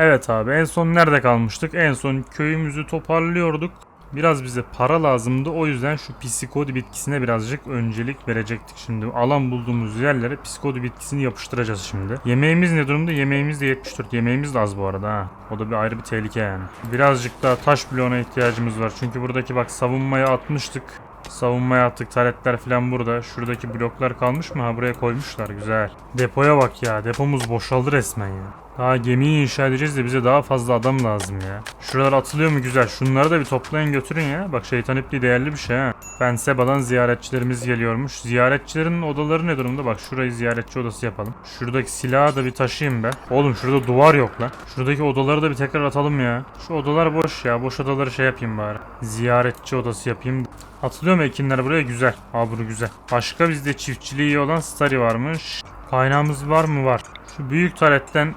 Evet abi en son nerede kalmıştık? En son köyümüzü toparlıyorduk. Biraz bize para lazımdı. O yüzden şu psikodi bitkisine birazcık öncelik verecektik. Şimdi alan bulduğumuz yerlere psikodi bitkisini yapıştıracağız şimdi. Yemeğimiz ne durumda? Yemeğimiz de 74. Yemeğimiz de az bu arada ha. O da bir ayrı bir tehlike yani. Birazcık daha taş bloğuna ihtiyacımız var. Çünkü buradaki bak savunmaya atmıştık. Savunmaya attık. Taretler falan burada. Şuradaki bloklar kalmış mı? Ha buraya koymuşlar. Güzel. Depoya bak ya. Depomuz boşaldı resmen ya. Daha gemiyi inşa edeceğiz de bize daha fazla adam lazım ya. Şuralar atılıyor mu güzel. Şunları da bir toplayın götürün ya. Bak şeytan ipliği değerli bir şey ha. Ben Seba'dan ziyaretçilerimiz geliyormuş. Ziyaretçilerin odaları ne durumda? Bak şurayı ziyaretçi odası yapalım. Şuradaki silahı da bir taşıyayım be. Oğlum şurada duvar yok lan. Şuradaki odaları da bir tekrar atalım ya. Şu odalar boş ya. Boş odaları şey yapayım bari. Ziyaretçi odası yapayım. Atılıyor mu ekinler buraya? Güzel. Aa bunu güzel. Başka bizde çiftçiliği olan Starry varmış. Kaynağımız var mı? Var. Şu büyük taletten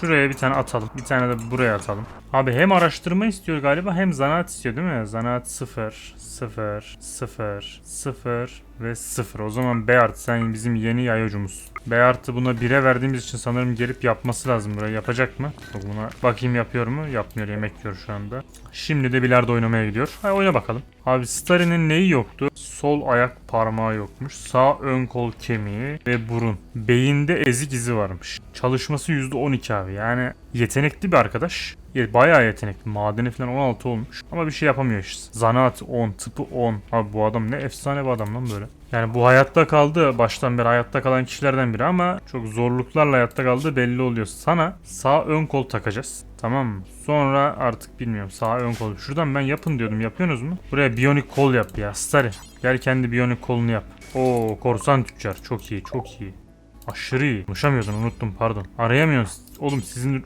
şuraya bir tane atalım. Bir tane de buraya atalım. Abi hem araştırma istiyor galiba hem zanaat istiyor değil mi? Zanaat 0, 0, 0, 0 ve 0. O zaman Beyart sen bizim yeni yayocumuz. Beyart'ı buna 1'e verdiğimiz için sanırım gelip yapması lazım burayı. Yapacak mı? Buna bakayım yapıyor mu? Yapmıyor. Yemek yiyor şu anda. Şimdi de bilardo oynamaya gidiyor. Ha oyna bakalım. Abi Starry'nin neyi yoktu? Sol ayak parmağı yokmuş. Sağ ön kol kemiği ve burun. Beyinde ezik izi varmış. Çalışması %12 abi. Yani yetenekli bir arkadaş. Ya Bayağı yetenekli. Madeni falan 16 olmuş. Ama bir şey yapamıyor işte. Zanaat 10, tıpı 10. Abi bu adam ne efsane bir adam lan böyle. Yani bu hayatta kaldı. Baştan beri hayatta kalan kişilerden biri ama çok zorluklarla hayatta kaldığı belli oluyor. Sana sağ ön kol takacağız. Tamam mı? Sonra artık bilmiyorum sağ ön kol. Şuradan ben yapın diyordum. Yapıyorsunuz mu? Buraya biyonik kol yap ya. Starry. Gel kendi biyonik kolunu yap. Oo korsan tüccar. Çok iyi çok iyi. Aşırı iyi. Konuşamıyordun unuttum pardon. Arayamıyorsun. Oğlum sizin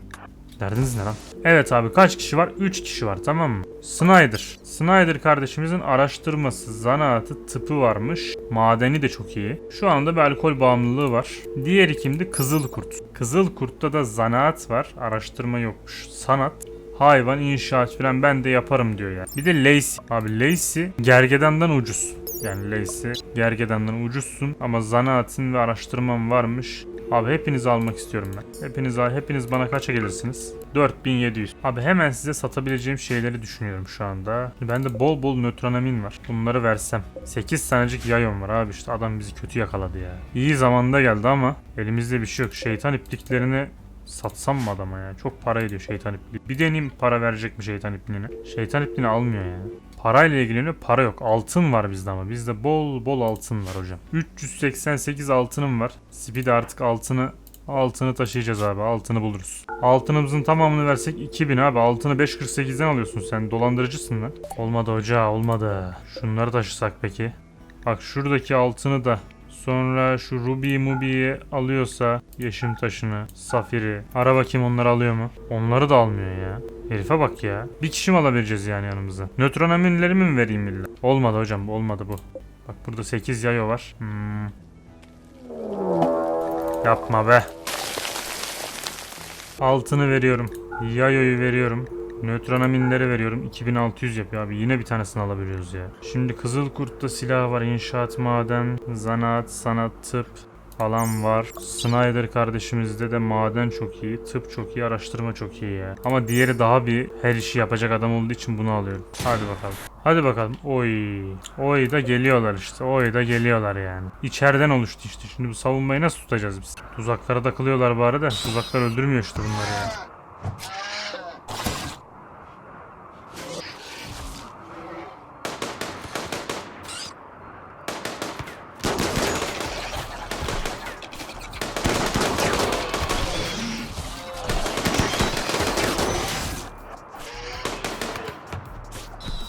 Derdiniz ne lan? Evet abi kaç kişi var? 3 kişi var tamam mı? Snyder. Snyder kardeşimizin araştırması, zanaatı, tıpı varmış. Madeni de çok iyi. Şu anda bir alkol bağımlılığı var. Diğeri kimdi? Kızıl Kurt. Kızıl Kurt'ta da zanaat var. Araştırma yokmuş. Sanat. Hayvan, inşaat falan ben de yaparım diyor ya. Bir de Lacey. Abi Lacey gergedandan ucuz. Yani Lacey gergedandan ucuzsun ama zanaatin ve araştırman varmış. Abi hepinizi almak istiyorum ben. Hepiniz hepiniz bana kaça gelirsiniz? 4700. Abi hemen size satabileceğim şeyleri düşünüyorum şu anda. Bende bol bol nötronamin var. Bunları versem. 8 tanecik yayon var abi işte adam bizi kötü yakaladı ya. İyi zamanda geldi ama elimizde bir şey yok. Şeytan ipliklerini Satsam mı adama ya? Çok para ediyor şeytan ipliği. Bir deneyim para verecek mi şeytan ipliğine? Şeytan ipliğini almıyor ya. Parayla ilgileniyor para yok. Altın var bizde ama. Bizde bol bol altın var hocam. 388 altınım var. Speed artık altını Altını taşıyacağız abi. Altını buluruz. Altınımızın tamamını versek 2000 abi. Altını 5.48'den alıyorsun sen. Dolandırıcısın lan. Olmadı hoca olmadı. Şunları taşısak peki. Bak şuradaki altını da Sonra şu Ruby Mubi'yi alıyorsa Yeşim taşını, Safir'i. Ara bakayım onları alıyor mu? Onları da almıyor ya. Herife bak ya. Bir kişi mi alabileceğiz yani yanımıza? Nötronaminlerimi mi vereyim illa? Olmadı hocam olmadı bu. Bak burada 8 yayo var. Hmm. Yapma be. Altını veriyorum. Yayoyu veriyorum. Nötronaminleri veriyorum. 2600 yapıyor abi. Yine bir tanesini alabiliyoruz ya. Şimdi Kızıl Kurt'ta silah var. İnşaat, maden, zanaat, sanat, tıp falan var. Snyder kardeşimizde de maden çok iyi. Tıp çok iyi. Araştırma çok iyi ya. Ama diğeri daha bir her işi yapacak adam olduğu için bunu alıyorum. Hadi bakalım. Hadi bakalım. Oy. Oy da geliyorlar işte. Oy da geliyorlar yani. İçeriden oluştu işte. Şimdi bu savunmayı nasıl tutacağız biz? Tuzaklara takılıyorlar bari de. Tuzaklar öldürmüyor işte bunları ya.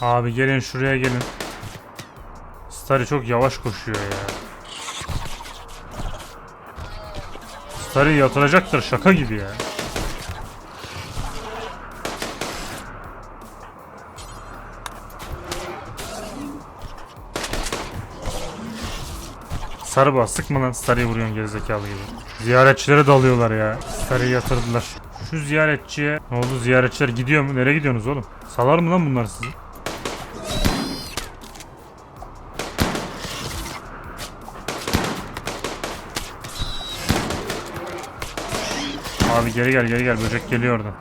Abi gelin şuraya gelin. Starry çok yavaş koşuyor ya. Starry yatıracaktır şaka gibi ya. Sarı bas sıkma lan Starry'i vuruyorsun gerizekalı gibi. Ziyaretçilere dalıyorlar ya. Starry'i yatırdılar. Şu ziyaretçiye ne oldu ziyaretçiler gidiyor mu? Nereye gidiyorsunuz oğlum? Salar mı lan bunlar sizi? Abi geri gel geri gel böcek geliyordu.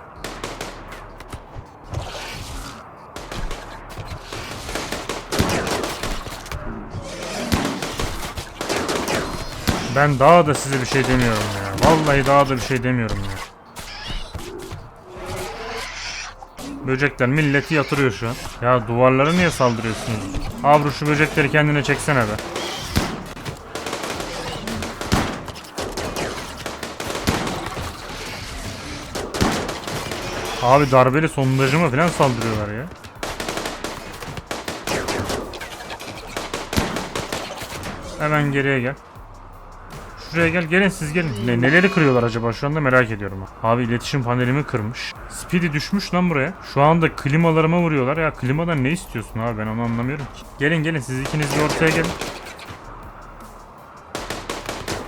Ben daha da size bir şey demiyorum ya. Vallahi daha da bir şey demiyorum ya. Böcekler milleti yatırıyor şu an. Ya duvarlara niye saldırıyorsunuz? Avru şu böcekleri kendine çeksene be. Abi darbeli sondajı mı falan saldırıyorlar ya. Hemen geriye gel. Şuraya gel gelin siz gelin. Ne, neleri kırıyorlar acaba şu anda merak ediyorum. Abi iletişim panelimi kırmış. Speedy düşmüş lan buraya. Şu anda klimalarıma vuruyorlar. Ya klimadan ne istiyorsun abi ben onu anlamıyorum ki. Gelin gelin siz ikiniz bir ortaya gelin.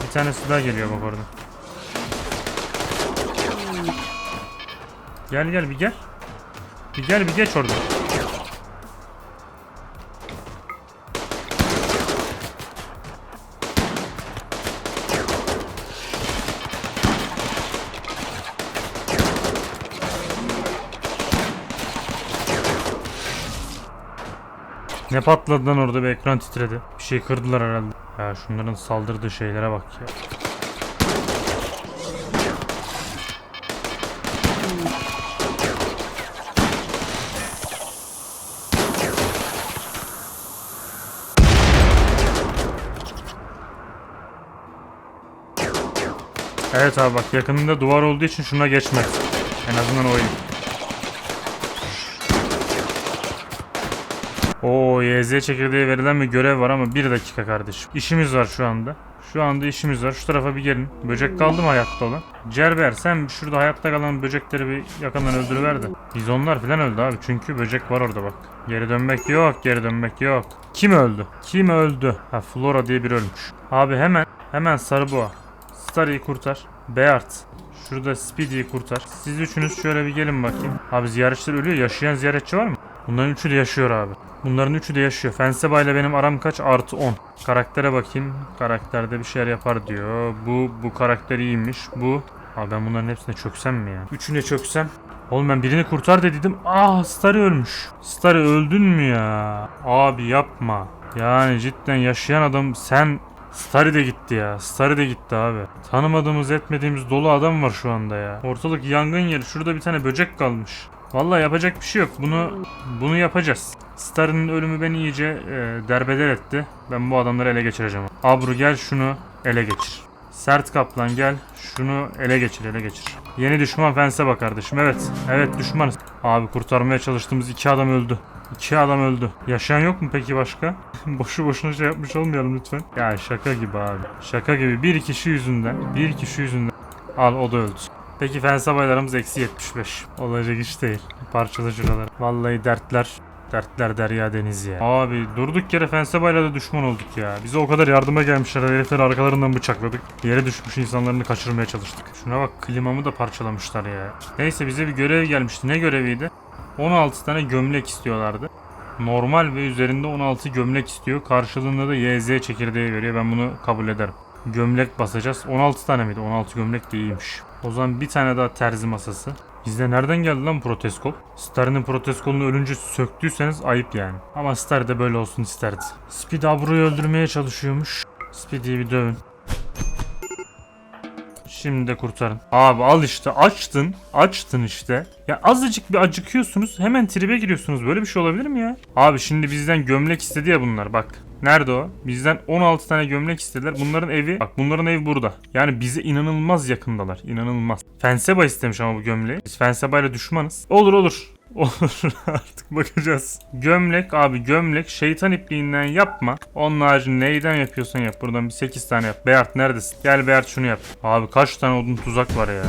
Bir tanesi daha geliyor bak orada. Gel gel bir gel. Bir gel bir geç orada. Ne patladı lan orada bir ekran titredi. Bir şey kırdılar herhalde. Ya şunların saldırdığı şeylere bak ya. Evet abi bak yakınında duvar olduğu için şuna geçmez. En azından o iyi. Oo YZ çekirdeği verilen bir görev var ama bir dakika kardeşim. İşimiz var şu anda. Şu anda işimiz var. Şu tarafa bir gelin. Böcek kaldı mı hayatta olan? Cerber sen şurada hayatta kalan böcekleri bir yakından öldürüver de. Bizonlar falan öldü abi. Çünkü böcek var orada bak. Geri dönmek yok. Geri dönmek yok. Kim öldü? Kim öldü? Ha Flora diye biri ölmüş. Abi hemen hemen sarı boğa. Starry'i kurtar. Beart. Şurada Speedy'yi kurtar. Siz üçünüz şöyle bir gelin bakayım. Abi ziyaretçiler ölüyor. Yaşayan ziyaretçi var mı? Bunların üçü de yaşıyor abi. Bunların üçü de yaşıyor. Fenseba ile benim aram kaç? Artı 10. Karaktere bakayım. Karakterde bir şeyler yapar diyor. Bu bu karakter iyiymiş. Bu. Abi ben bunların hepsine çöksem mi ya? Üçüne çöksem. Oğlum ben birini kurtar dedim. Ah Starry ölmüş. Starry öldün mü ya? Abi yapma. Yani cidden yaşayan adam sen Starry de gitti ya. Starry de gitti abi. Tanımadığımız etmediğimiz dolu adam var şu anda ya. Ortalık yangın yeri. Şurada bir tane böcek kalmış. Vallahi yapacak bir şey yok. Bunu bunu yapacağız. Star'ın ölümü beni iyice e, derbeder etti. Ben bu adamları ele geçireceğim. Abru gel şunu ele geçir. Sert kaplan gel şunu ele geçir ele geçir. Yeni düşman fense bak kardeşim. Evet. Evet düşmanız. Abi kurtarmaya çalıştığımız iki adam öldü. İki adam öldü. Yaşayan yok mu peki başka? Boşu boşuna şey yapmış olmayalım lütfen. Ya şaka gibi abi. Şaka gibi. Bir kişi yüzünden. Bir kişi yüzünden. Al o da öldü. Peki fen sabaylarımız eksi 75. Olacak iş değil. Parçala şuraları. Vallahi dertler. Dertler derya deniz ya. Abi durduk yere Fensebay'la da düşman olduk ya. Bize o kadar yardıma gelmişler. Herifleri arkalarından bıçakladık. Yere düşmüş insanlarını kaçırmaya çalıştık. Şuna bak klimamı da parçalamışlar ya. Neyse bize bir görev gelmişti. Ne göreviydi? 16 tane gömlek istiyorlardı. Normal ve üzerinde 16 gömlek istiyor. Karşılığında da YZ çekirdeği veriyor. Ben bunu kabul ederim. Gömlek basacağız. 16 tane miydi? 16 gömlek de iyiymiş. O zaman bir tane daha terzi masası. Bizde nereden geldi lan proteskop? Star'ın proteskolunu ölünce söktüyseniz ayıp yani. Ama Star de böyle olsun isterdi. Speed Abru'yu öldürmeye çalışıyormuş. Speedy'yi bir dövün. Şimdi de kurtarın. Abi al işte açtın. Açtın işte. Ya azıcık bir acıkıyorsunuz hemen tribe giriyorsunuz. Böyle bir şey olabilir mi ya? Abi şimdi bizden gömlek istedi ya bunlar bak. Nerede o? Bizden 16 tane gömlek istediler. Bunların evi, bak bunların evi burada. Yani bize inanılmaz yakındalar. İnanılmaz. Fenseba istemiş ama bu gömleği. Biz Fenseba ile düşmanız. Olur olur. Olur artık bakacağız. Gömlek abi gömlek şeytan ipliğinden yapma. Onun haricinde neyden yapıyorsan yap. Buradan bir 8 tane yap. Beyart neredesin? Gel Beyart şunu yap. Abi kaç tane odun tuzak var ya.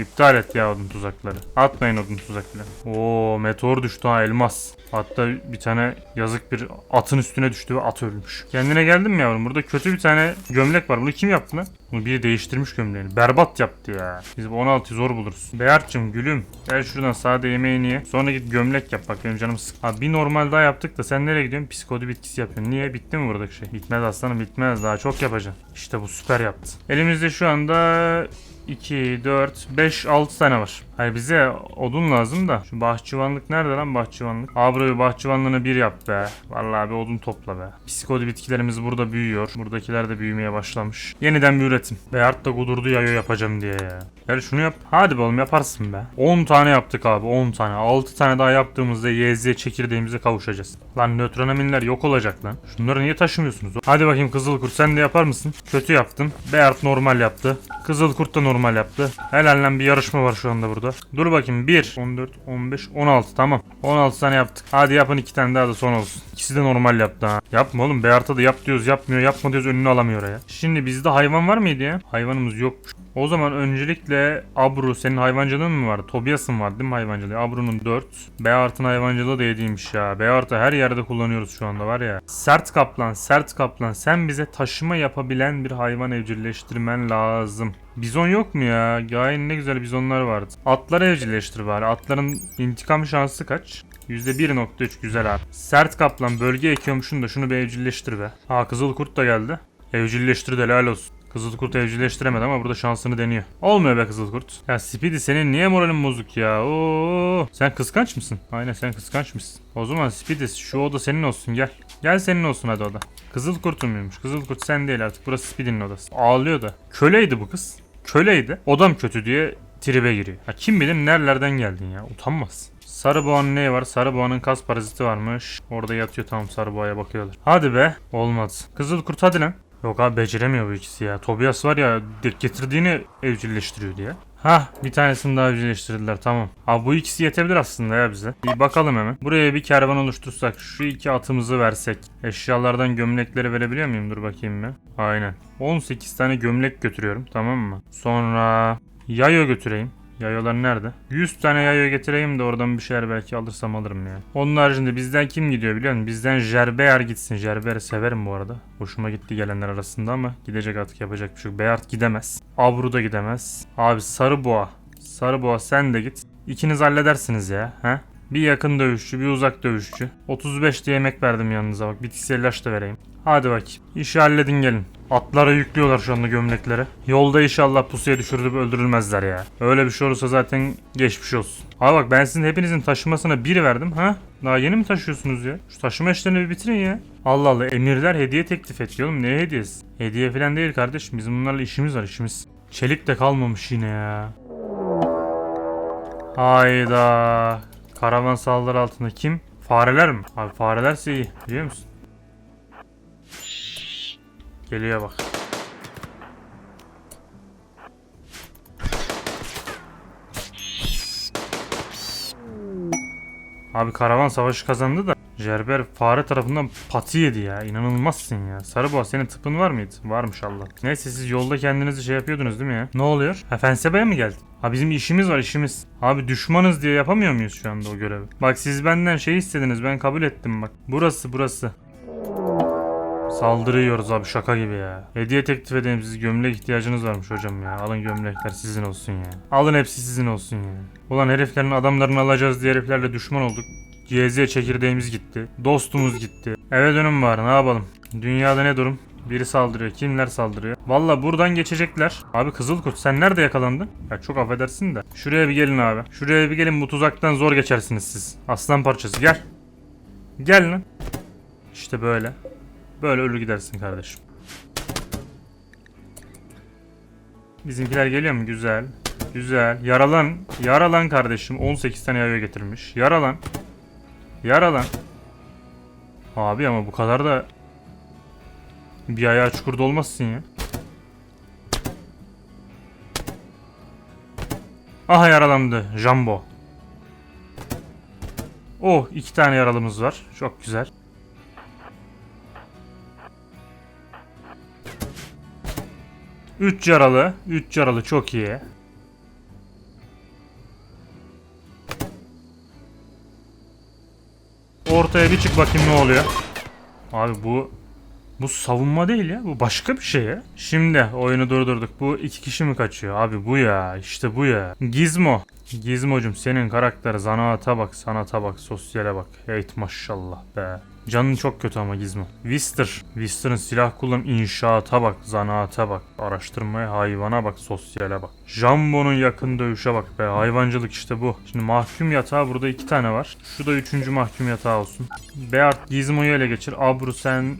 İptal et ya odun tuzakları. Atmayın odun tuzakları. Oo meteor düştü ha elmas. Hatta bir tane yazık bir atın üstüne düştü ve at ölmüş. Kendine geldin mi yavrum? Burada kötü bir tane gömlek var. Bunu kim yaptı lan? Bunu biri değiştirmiş gömleğini. Berbat yaptı ya. Biz bu 16 zor buluruz. Beyart'cım gülüm. Gel şuradan sade yemeğini ye. Sonra git gömlek yap bak benim canım sık. Abi bir normal daha yaptık da sen nereye gidiyorsun? Psikodi bitkisi yapıyorsun. Niye? Bitti mi buradaki şey? Bitmez aslanım bitmez. Daha çok yapacaksın. İşte bu süper yaptı. Elimizde şu anda 2, 4, 5, 6 tane var. Hayır bize odun lazım da. Şu bahçıvanlık nerede lan bahçıvanlık? Abi buraya bahçıvanlığını bir yap be. Vallahi bir odun topla be. Psikodi bitkilerimiz burada büyüyor. Buradakiler de büyümeye başlamış. Yeniden bir üretim. Beyart da kudurdu yayo yapacağım diye ya. Gel şunu yap. Hadi be oğlum yaparsın be. 10 tane yaptık abi 10 tane. 6 tane daha yaptığımızda YZ çekirdeğimize kavuşacağız. Lan nötronaminler yok olacak lan. Şunları niye taşımıyorsunuz? Hadi bakayım Kızılkurt sen de yapar mısın? Kötü yaptın. Beyart normal yaptı. Kızılkurt da normal yaptı. Helal lan bir yarışma var şu anda burada. Dur bakayım 1, 14, 15, 16 tamam. 16 tane yaptık. Hadi yapın 2 tane daha da son olsun. İkisi de normal yaptı ha. Yapma oğlum Beyart'a da yap diyoruz yapmıyor yapma diyoruz önünü alamıyor ya. Şimdi bizde hayvan var mıydı ya? Hayvanımız yokmuş. O zaman öncelikle Abru senin hayvancılığın mı var? Tobias'ın var değil mi hayvancılığı? Abru'nun 4. Beyart'ın hayvancılığı da 7'ymiş ya. Beyart'ı her yerde kullanıyoruz şu anda var ya. Sert kaplan, sert kaplan sen bize taşıma yapabilen bir hayvan evcilleştirmen lazım. Bizon yok mu ya? Gayet ne güzel bizonlar vardı. Atları evcilleştir bari. Atların intikam şansı kaç? %1.3 güzel abi. Sert kaplan bölge ekiyormuşsun da şunu bir evcilleştir be. Ha kızıl kurt da geldi. Evcilleştir de helal olsun. Kızıl kurt evcilleştiremedi ama burada şansını deniyor. Olmuyor be kızıl kurt. Ya Speedy senin niye moralin bozuk ya? Oo, sen kıskanç mısın? Aynen sen kıskanç mısın? O zaman Speedy şu oda senin olsun gel. Gel senin olsun hadi oda. Kızıl kurtun muymuş? Kızıl kurt sen değil artık. Burası Speedy'nin odası. Ağlıyor da. Köleydi bu kız. Köleydi. Odam kötü diye tribe giriyor. Ya kim bilir nerelerden geldin ya. Utanmaz. Sarı boğanın neyi var? Sarı boğanın kas paraziti varmış. Orada yatıyor tamam sarı boğaya bakıyorlar. Hadi be. Olmadı. Kızıl kurt hadi lan. Yok abi beceremiyor bu ikisi ya. Tobias var ya getirdiğini evcilleştiriyor diye. Hah bir tanesini daha evcilleştirdiler tamam. Abi bu ikisi yetebilir aslında ya bize. Bir bakalım hemen. Buraya bir kervan oluştursak şu iki atımızı versek. Eşyalardan gömlekleri verebiliyor muyum? Dur bakayım bir. Aynen. 18 tane gömlek götürüyorum tamam mı? Sonra yayo götüreyim. Yayolar nerede? 100 tane yayo getireyim de oradan bir şeyler belki alırsam alırım ya. Onun haricinde bizden kim gidiyor biliyor musun? Bizden Jerbeer gitsin. Jerbeer'i severim bu arada. Hoşuma gitti gelenler arasında ama gidecek artık yapacak bir şey yok. Beyart gidemez. Abru da gidemez. Abi Sarı Boğa. Sarı Boğa sen de git. İkiniz halledersiniz ya. He? Bir yakın dövüşçü, bir uzak dövüşçü. 35 diye yemek verdim yanınıza bak. Bitkisel ilaç da vereyim. Hadi bakayım. İşi halledin gelin. Atlara yüklüyorlar şu anda gömlekleri. Yolda inşallah pusuya düşürülüp öldürülmezler ya. Öyle bir şey olursa zaten geçmiş olsun. Abi bak ben sizin hepinizin taşımasına bir verdim ha? Daha yeni mi taşıyorsunuz ya? Şu taşıma işlerini bir bitirin ya. Allah Allah emirler hediye teklif ediyor oğlum. Ne hediyesi? Hediye falan değil kardeşim. Bizim bunlarla işimiz var işimiz. Çelik de kalmamış yine ya. Hayda. Karavan saldırı altında kim? Fareler mi? Abi farelerse iyi. Biliyor musun? Geliyor bak. Abi karavan savaşı kazandı da Jerber fare tarafından pati yedi ya. İnanılmazsın ya. Sarıboğa senin tıpın var mıydı? Varmış Allah. Neyse siz yolda kendinizi şey yapıyordunuz değil mi ya? Ne oluyor? Ha Fenseba'ya mı geldin? Ha bizim işimiz var işimiz. Abi düşmanız diye yapamıyor muyuz şu anda o görevi? Bak siz benden şey istediniz ben kabul ettim bak. Burası burası. Saldırıyoruz abi şaka gibi ya. Hediye teklif edeyim siz gömlek ihtiyacınız varmış hocam ya. Alın gömlekler sizin olsun ya. Alın hepsi sizin olsun ya. Ulan heriflerin adamlarını alacağız diye heriflerle düşman olduk. GZ çekirdeğimiz gitti. Dostumuz gitti. Eve dönüm var ne yapalım. Dünyada ne durum? Biri saldırıyor. Kimler saldırıyor? Valla buradan geçecekler. Abi Kızılkurt sen nerede yakalandın? Ya çok affedersin de. Şuraya bir gelin abi. Şuraya bir gelin bu tuzaktan zor geçersiniz siz. Aslan parçası gel. Gel lan. İşte böyle. Böyle ölür gidersin kardeşim. Bizimkiler geliyor mu? Güzel. Güzel. Yaralan. Yaralan kardeşim. 18 tane yayo getirmiş. Yaralan. Yaralan. Abi ama bu kadar da bir ayağı çukurda olmazsın ya. Aha yaralandı. Jumbo. Oh iki tane yaralımız var. Çok güzel. Üç yaralı. Üç yaralı çok iyi. Ortaya bir çık bakayım ne oluyor. Abi bu bu savunma değil ya. Bu başka bir şey ya. Şimdi oyunu durdurduk. Bu iki kişi mi kaçıyor? Abi bu ya. işte bu ya. Gizmo. Gizmocum senin karakter zanaata bak, sanata bak, sosyale bak. Heyt maşallah be. Canın çok kötü ama Gizmo. Wister. Wister'ın silah kullan inşaata bak, zanaata bak, araştırmaya, hayvana bak, sosyale bak. Jumbo'nun yakın dövüşe bak be. Hayvancılık işte bu. Şimdi mahkum yatağı burada iki tane var. Şu da üçüncü mahkum yatağı olsun. Beart Gizmo'yu ele geçir. Abru sen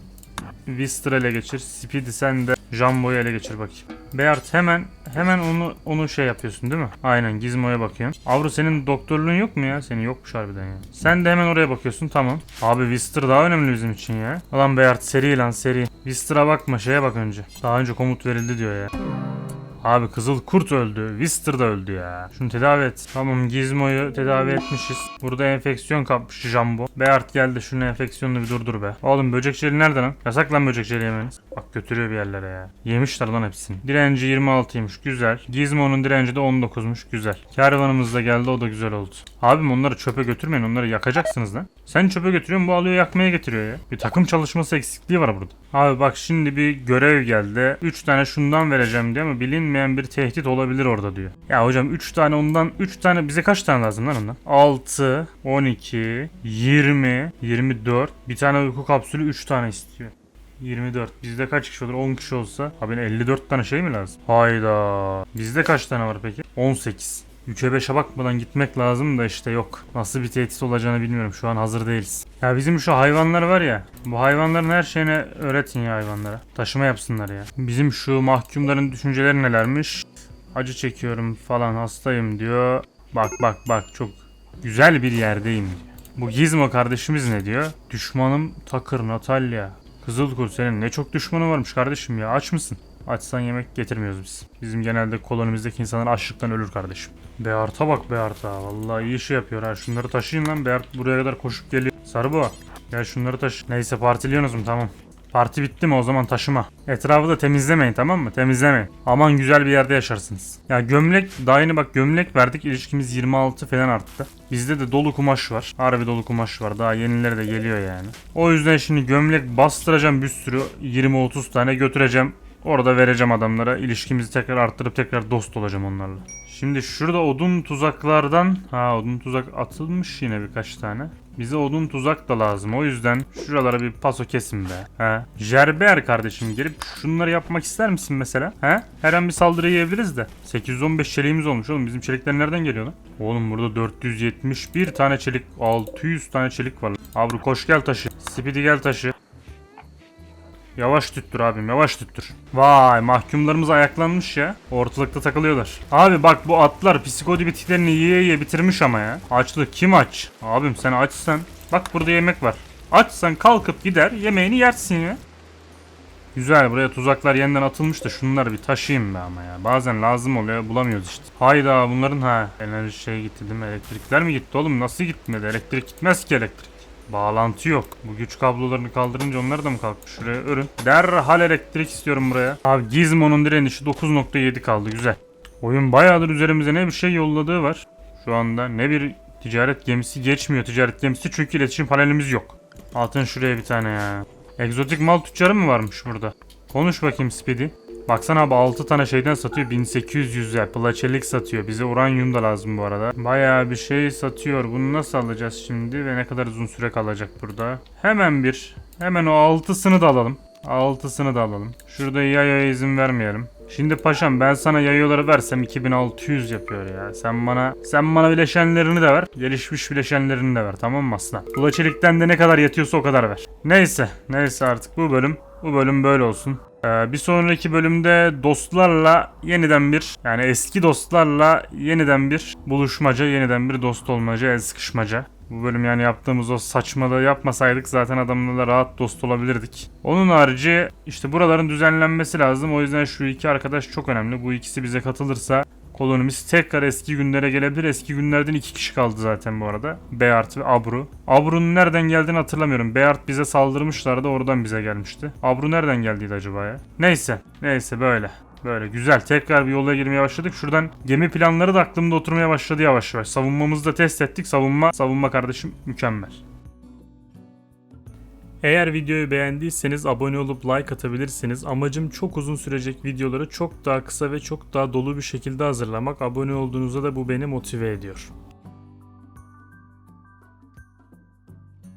Wister ele geçir. Speedy sen de Jumbo'yu ele geçir bakayım. Beart hemen hemen onu onu şey yapıyorsun değil mi? Aynen Gizmo'ya bakıyorsun. Avru senin doktorluğun yok mu ya? Senin yokmuş harbiden ya. Sen de hemen oraya bakıyorsun tamam. Abi Wister daha önemli bizim için ya. Lan Beart seri lan seri. Wister'a bakma şeye bak önce. Daha önce komut verildi diyor ya. Abi Kızıl Kurt öldü. Wister da öldü ya. Şunu tedavi et. Tamam Gizmo'yu tedavi etmişiz. Burada enfeksiyon kapmış Jumbo. Beart geldi şunun enfeksiyonunu bir durdur be. Oğlum böcekçeli nerede lan? Yasak lan böcekçeli yemeniz. Bak götürüyor bir yerlere ya. Yemişler lan hepsini. Direnci 26'ymış güzel. Gizmo'nun direnci de 19'muş güzel. Kervanımız da geldi o da güzel oldu. Abim onları çöpe götürmeyin onları yakacaksınız lan. Sen çöpe götürüyorsun bu alıyor yakmaya getiriyor ya. Bir takım çalışması eksikliği var burada. Abi bak şimdi bir görev geldi. 3 tane şundan vereceğim diyor ama bilinmeyen bir tehdit olabilir orada diyor. Ya hocam 3 tane ondan 3 tane bize kaç tane lazım lan ondan? 6, 12, 20, 24. Bir tane uyku kapsülü 3 tane istiyor. 24. Bizde kaç kişi olur? 10 kişi olsa. Abi 54 tane şey mi lazım? Hayda. Bizde kaç tane var peki? 18. 3'e 5'e bakmadan gitmek lazım da işte yok. Nasıl bir tehdit olacağını bilmiyorum. Şu an hazır değiliz. Ya bizim şu hayvanlar var ya. Bu hayvanların her şeyini öğretin ya hayvanlara. Taşıma yapsınlar ya. Bizim şu mahkumların düşünceleri nelermiş? Acı çekiyorum falan hastayım diyor. Bak bak bak çok güzel bir yerdeyim diyor. Bu Gizmo kardeşimiz ne diyor? Düşmanım Takır Natalya. Kızılkurt senin ne çok düşmanı varmış kardeşim ya aç mısın? Açsan yemek getirmiyoruz biz. Bizim genelde kolonimizdeki insanlar açlıktan ölür kardeşim. Beart'a bak Beart'a. Vallahi iyi şey yapıyor ha. Şunları taşıyın lan. Beart buraya kadar koşup geliyor. Sarı Gel şunları taşı. Neyse partiliyorsunuz mu? Tamam. Parti bitti mi o zaman taşıma. Etrafı da temizlemeyin tamam mı? Temizlemeyin. Aman güzel bir yerde yaşarsınız. Ya gömlek daha yeni bak gömlek verdik ilişkimiz 26 falan arttı. Bizde de dolu kumaş var. Harbi dolu kumaş var. Daha yenileri de geliyor yani. O yüzden şimdi gömlek bastıracağım bir sürü 20-30 tane götüreceğim. Orada vereceğim adamlara. İlişkimizi tekrar arttırıp tekrar dost olacağım onlarla. Şimdi şurada odun tuzaklardan ha odun tuzak atılmış yine birkaç tane. Bize odun tuzak da lazım. O yüzden şuralara bir paso kesin be. He. Jerber kardeşim gelip şunları yapmak ister misin mesela? He? Her an bir saldırı yiyebiliriz de. 815 çeliğimiz olmuş oğlum. Bizim çelikler nereden geliyor lan? Oğlum burada 471 tane çelik, 600 tane çelik var. Avru koş gel taşı. Speedy gel taşı. Yavaş tüttür abim yavaş tüttür. Vay mahkumlarımız ayaklanmış ya. Ortalıkta takılıyorlar. Abi bak bu atlar psikodi bitkilerini yiye yiye bitirmiş ama ya. Açlık kim aç? Abim sen açsan. Bak burada yemek var. Açsan kalkıp gider yemeğini yersin ya. Güzel buraya tuzaklar yeniden atılmış da şunları bir taşıyayım be ama ya. Bazen lazım oluyor bulamıyoruz işte. Hayda bunların ha enerji şey gitti değil mi? Elektrikler mi gitti oğlum? Nasıl gitmedi? Elektrik gitmez ki elektrik. Bağlantı yok. Bu güç kablolarını kaldırınca onlar da mı kalkmış? Şuraya örün. Derhal elektrik istiyorum buraya. Abi Gizmo'nun direnişi 9.7 kaldı. Güzel. Oyun bayağıdır üzerimize ne bir şey yolladığı var. Şu anda ne bir ticaret gemisi geçmiyor ticaret gemisi çünkü iletişim panelimiz yok. Altın şuraya bir tane ya. Egzotik mal tüccarı mı varmış burada? Konuş bakayım Speedy. Baksana abi 6 tane şeyden satıyor 1800'e. Plaçelik satıyor. Bize uranyum da lazım bu arada. Bayağı bir şey satıyor. Bunu nasıl alacağız şimdi ve ne kadar uzun süre kalacak burada? Hemen bir. Hemen o 6'sını da alalım. 6'sını da alalım. Şurada yayoya izin vermeyelim. Şimdi paşam ben sana yayoları versem 2600 yapıyor ya. Sen bana sen bana bileşenlerini de ver. Gelişmiş bileşenlerini de ver tamam mı aslan? Ulaçelikten de ne kadar yatıyorsa o kadar ver. Neyse. Neyse artık bu bölüm. Bu bölüm böyle olsun. Ee, bir sonraki bölümde dostlarla yeniden bir yani eski dostlarla yeniden bir buluşmaca, yeniden bir dost olmaca, el sıkışmaca. Bu bölüm yani yaptığımız o saçmalığı yapmasaydık zaten adamlarla rahat dost olabilirdik. Onun harici işte buraların düzenlenmesi lazım. O yüzden şu iki arkadaş çok önemli. Bu ikisi bize katılırsa kolonimiz tekrar eski günlere gelebilir. Eski günlerden iki kişi kaldı zaten bu arada. Beart ve Abru. Abru'nun nereden geldiğini hatırlamıyorum. Beart bize saldırmışlardı oradan bize gelmişti. Abru nereden geldiydi acaba ya? Neyse. Neyse böyle. Böyle güzel. Tekrar bir yola girmeye başladık. Şuradan gemi planları da aklımda oturmaya başladı yavaş yavaş. Savunmamızı da test ettik. Savunma, savunma kardeşim mükemmel. Eğer videoyu beğendiyseniz abone olup like atabilirsiniz. Amacım çok uzun sürecek videoları çok daha kısa ve çok daha dolu bir şekilde hazırlamak. Abone olduğunuzda da bu beni motive ediyor.